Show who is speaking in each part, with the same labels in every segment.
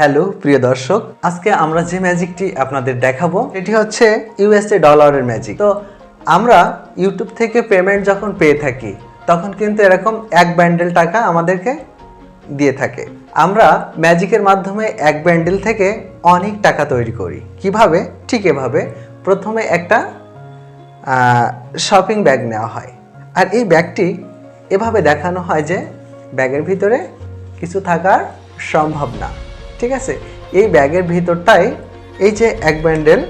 Speaker 1: Hello, প্রিয় দর্শক, আজকে আমরা যে ম্যাজিকটি আপনাদের দেখাবো, এটি হচ্ছে ইউএসএ ডলারের ম্যাজিক। তো আমরা ইউটিউব থেকে পেমেন্ট যখন পেয়ে থাকি, তখন কিন্তু এরকম এক ব্যান্ডেল টাকা আমাদেরকে দিয়ে থাকে। আমরা ম্যাজিকের মাধ্যমে এক ব্যান্ডেল থেকে অনেক টাকা তৈরি করি। কীভাবে? ঠিক এভাবে। প্রথমে একটা শপিং ব্যাগ নেওয়া হয়। আর এই ব্যাগটি এভাবে দেখানো হয় যে ব্যাগের ভিতরে কিছু থাকার সম্ভব না। ঠিক আছে? এই ব্যাগের ভিতরটাই এই যে এক ব্যান্ডেল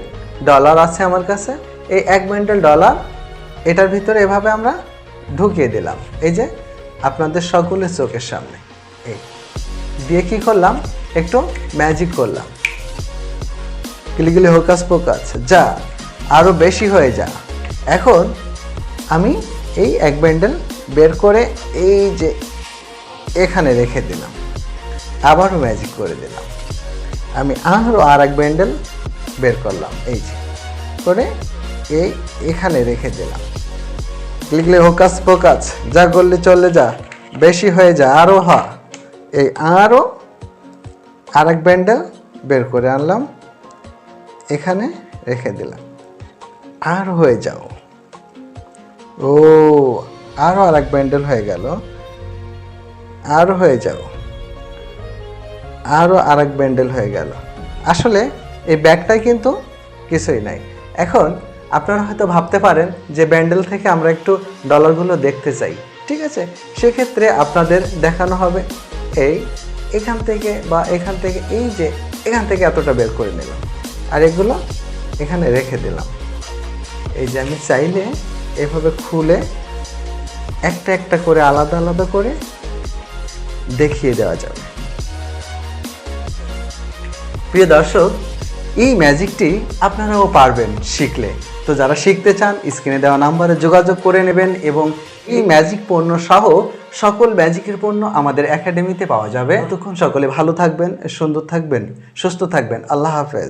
Speaker 1: ডলার আছে আমার কাছে, এই এক ব্যান্ডেল ডলার এটার ভিতরে এভাবে আমরা ঢুকিয়ে দিলাম। এই যে আপনাদের সকলের চোখের সামনে। এই দিয়ে কী করলাম? একটু ম্যাজিক করলাম। গিলিগিলি হোকাস পোকাস, যা আরও বেশি হয়ে যা। এখন আমি এই এক ব্যান্ডেল বের করে এই যে এখানে রেখে দিলাম। আবারও ম্যাজিক করে দিলাম। আমি আরও আর এক ব্যান্ডেল বের করলাম, এই যে। করে এই এখানে রেখে দিলাম। লিখলে হোকাস পোকাস যা করলে চলে যা, বেশি হয়ে যা, আরও হ। এই আরও আর এক ব্যান্ডেল বের করে আনলাম। এখানে রেখে দিলাম। আর হয়ে যাও। ও, আরও আর এক ব্যান্ডেল হয়ে গেল। আরও হয়ে যাও। আরও আর এক ব্যান্ডেল হয়ে গেল। আসলে এই ব্যাগটাই কিন্তু কিছুই নাই। এখন আপনারা হয়তো ভাবতে পারেন যে ব্যান্ডেল থেকে আমরা একটু ডলারগুলো দেখতে চাই, ঠিক আছে? সেক্ষেত্রে আপনাদের দেখানো হবে এই এখান থেকে বা এখান থেকে এই যে এখান থেকে এতটা বের করে নিলাম। আর এগুলো এখানে রেখে দিলাম। এই যে আমি চাইলে এভাবে খুলে একটা একটা করে আলাদা আলাদা করে দেখিয়ে দেওয়া যাবে। প্রিয় দর্শক, এই ম্যাজিকটি আপনারাও পারবেন শিখলে। তো যারা শিখতে চান, স্ক্রিনে দেওয়া নাম্বারে যোগাযোগ করে নেবেন এবং এই ম্যাজিক পণ্য সহ সকল ম্যাজিকের পণ্য আমাদের একাডেমিতে পাওয়া যাবে। তখন সকলে ভালো থাকবেন, সুন্দর থাকবেন, সুস্থ থাকবেন। আল্লাহ হাফেজ।